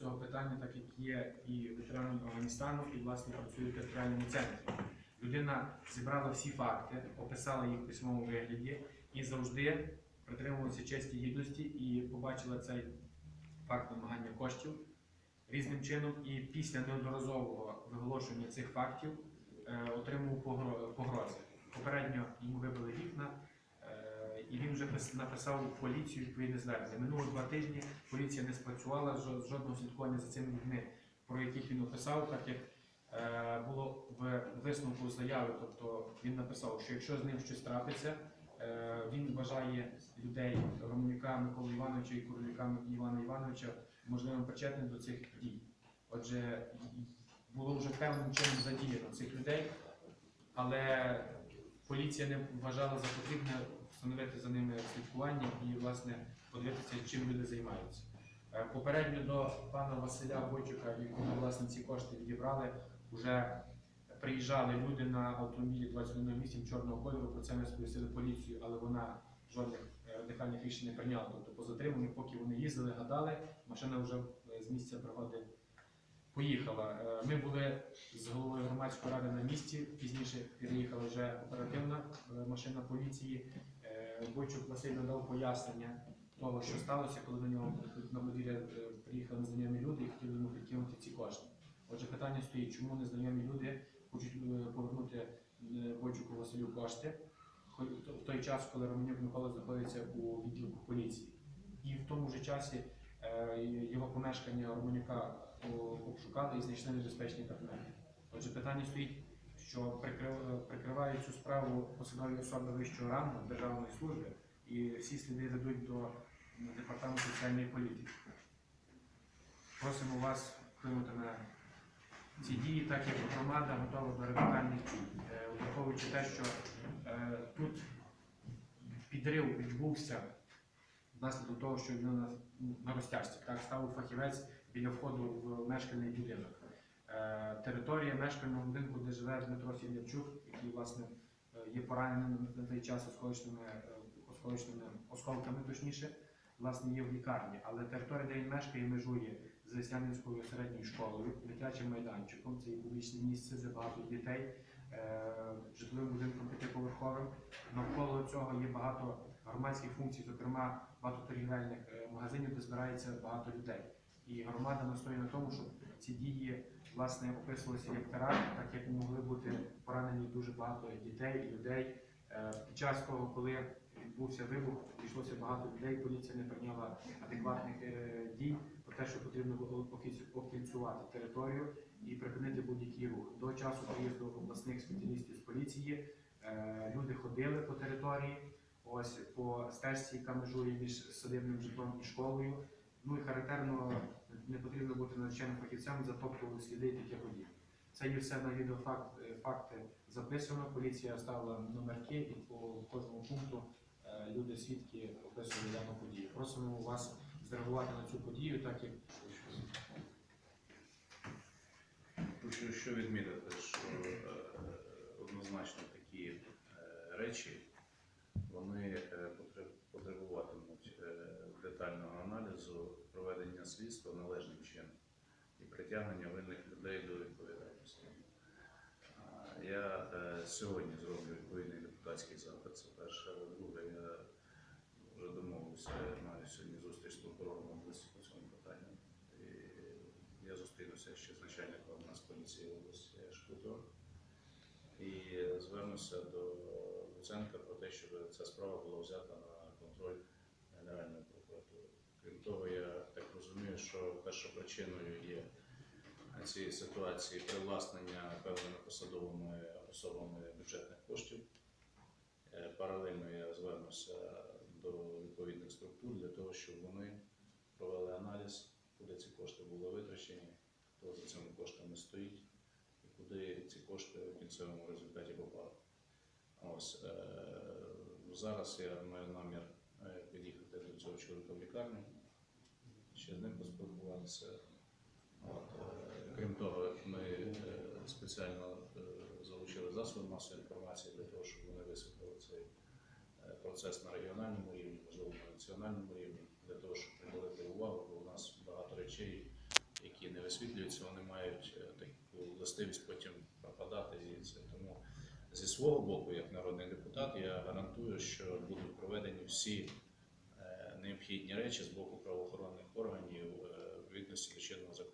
цього питання, так як є і ветераном Афганістану, і власне працює в територіальному центрі. Людина зібрала всі факти, описала їх в письмовому вигляді і завжди притримувалася честі гідності і побачила цей факт вимагання коштів різним чином. І після неодноразового виголошення цих фактів е, отримав погрози. Попередньо йому вибили вікна, і він вже пис- написав в поліцію відповідне звернення. Минуло два тижні, поліція не спрацювала, жодного слідкування за цими людьми, про яких він описав, так як е, було в висновку заяви, тобто він написав, що якщо з ним щось трапиться, е, він вважає людей Романюка Миколи Івановича і Королюка Івана Івановича можливим причетним до цих дій. Отже, було вже певним чином задіяно цих людей, але поліція не вважала за потрібне встановити за ними слідкування і, власне, подивитися, чим люди займаються. Е, Попередньо до пана Василя Бойчука, якому власне ці кошти відібрали, вже приїжджали люди на автомобілі 2108 чорного кольору. Про це ми сповістили поліцію, але вона жодних е, радикальних рішень не прийняла. Тобто по затриманню, поки вони їздили, гадали, машина вже е, з місця пригоди поїхала. Е, Ми були з головою громадської ради на місці. Пізніше приїхала вже оперативна е, машина поліції. Е, Бойчук Василь надав пояснення того, що сталося, коли до нього на е, приїхали незнайомі люди і хотіли йому підкинути ці кошти. Отже, питання стоїть, чому незнайомі люди хочуть повернути Бойчуку Василю кошти в той час, коли Романюк Микола знаходиться у відділку поліції. І в тому ж часі його помешкання Романюка обшукали і знайшли небезпечні предмети. Отже, питання стоїть, що прикрив- прикривають цю справу посадові особи вищого рангу державної служби, і всі сліди ведуть до департаменту соціальної політики. Просимо вас вплинути на ці дії, так як громада готова до радикальних дій, Е, враховуючи те, що е, тут підрив відбувся внаслідок того, що він на, на розтяжці. Так став фахівець біля входу в мешкальний будинок. Е, територія мешкального будинку, де живе Дмитро Сім'ячук, який власне е, є пораненим на той час осколочними, е, осколочними осколками, точніше, власне, є в лікарні. Але територія, де він мешкає, межує з Веснянською середньою школою, дитячим майданчиком. Це є публічне місце, де багато дітей, житловим будинком п'ятиповерховим. Навколо цього є багато громадських функцій, зокрема багато торгівельних магазинів, де збирається багато людей. І громада настоює на тому, щоб ці дії власне описувалися як теракт, так як могли бути поранені дуже багато дітей і людей. Е, Під час того, коли відбувся вибух, йшлося багато людей, поліція не прийняла адекватних е, дій про те, що потрібно було офіс- окільцювати територію і припинити будь-який рух. До часу приїзду обласних спеціалістів з поліції е, люди ходили по території, ось по стежці, яка межує між садибним житлом і школою. Ну і характерно не потрібно бути надзвичайним фахівцем, затоптували сліди таких подій. Це є все на відеофакт е, записано. Поліція ставила номерки і по кожному пункту е, люди свідки описували дану подію. Просимо вас зреагувати на цю подію, так як Хочу що відмітити, що е, однозначно такі речі вони потребуватимуть детального аналізу, слідства належним чином і притягнення винних людей до відповідальності. Я е, сьогодні зроблю відповідний депутатський запит. Це перше, але друге, я вже домовився, маю сьогодні зустріч з прокурором області по цьому питанню. І я зустрінуся ще з начальником Нацполіції області Шкутор і звернуся до Луценка про те, щоб ця справа була взята на контроль Генеральної прокуратури. Крім того, я що першопричиною є цієї ситуації привласнення певними посадовими особами бюджетних коштів. Е, Паралельно я звернуся до відповідних структур для того, щоб вони провели аналіз, куди ці кошти були витрачені, хто за цими коштами стоїть і куди ці кошти в кінцевому результаті попали. Ось е, зараз я маю намір е, під'їхати до цього чоловіка в лікарню, ще з ним поспілкуватися. Е, крім того, ми е, спеціально е, залучили засоби масової інформації для того, щоб вони висвітлили цей процес на регіональному рівні, можливо, на національному рівні, для того, щоб приділити увагу, бо у нас багато речей які не висвітлюються, вони мають таку властивість потім пропадати звідси. Тому зі свого боку, як народний депутат, я гарантую, що будуть проведені всі необхідні речі з боку правоохоронних органів е, відповідності до чинного законодавства.